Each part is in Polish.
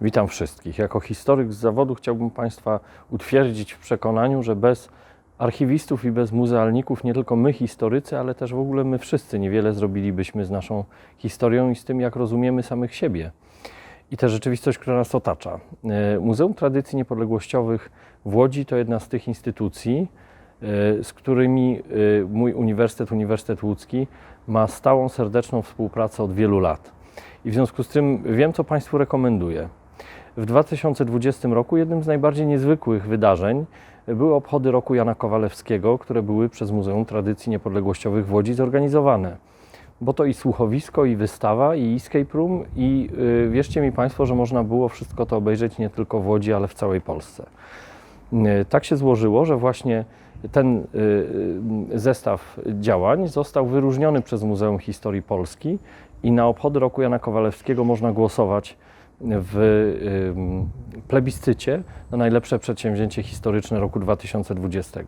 Witam wszystkich. Jako historyk z zawodu chciałbym Państwa utwierdzić w przekonaniu, że bez archiwistów i bez muzealników nie tylko my historycy, ale też w ogóle my wszyscy niewiele zrobilibyśmy z naszą historią i z tym, jak rozumiemy samych siebie i tę rzeczywistość, która nas otacza. E, Muzeum Tradycji Niepodległościowych w Łodzi to jedna z tych instytucji, e, z którymi e, mój uniwersytet, Uniwersytet Łódzki, ma stałą, serdeczną współpracę od wielu lat. I w związku z tym wiem, co Państwu rekomenduję. W 2020 roku jednym z najbardziej niezwykłych wydarzeń były obchody roku Jana Kowalewskiego, które były przez Muzeum Tradycji Niepodległościowych w Łodzi zorganizowane. Bo to i słuchowisko, i wystawa, i escape room, i yy, wierzcie mi Państwo, że można było wszystko to obejrzeć nie tylko w Łodzi, ale w całej Polsce. Yy, Tak się złożyło, że właśnie ten yy, zestaw działań został wyróżniony przez Muzeum Historii Polski i na obchody roku Jana Kowalewskiego można głosować w plebiscycie na najlepsze przedsięwzięcie historyczne roku 2020.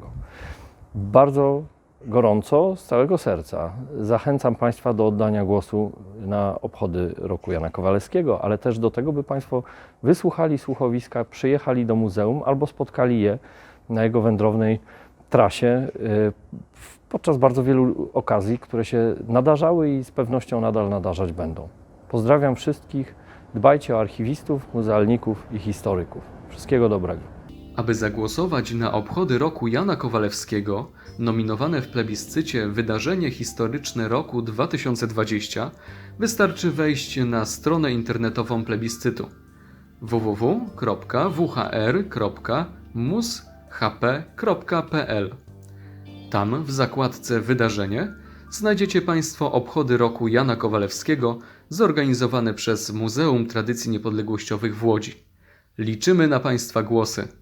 Bardzo gorąco, z całego serca zachęcam Państwa do oddania głosu na obchody roku Jana Kowalewskiego, ale też do tego, by Państwo wysłuchali słuchowiska, przyjechali do muzeum albo spotkali je na jego wędrownej trasie y, podczas bardzo wielu okazji, które się nadarzały i z pewnością nadal nadarzać będą. Pozdrawiam wszystkich. Dbajcie o archiwistów, muzealników i historyków. Wszystkiego dobrego. Aby zagłosować na obchody roku Jana Kowalewskiego, nominowane w plebiscycie wydarzenie historyczne roku 2020, wystarczy wejść na stronę internetową plebiscytu www.whr.mus.hp.pl. Tam w zakładce Wydarzenie znajdziecie Państwo obchody roku Jana Kowalewskiego zorganizowane przez Muzeum Tradycji Niepodległościowych w Łodzi. Liczymy na Państwa głosy.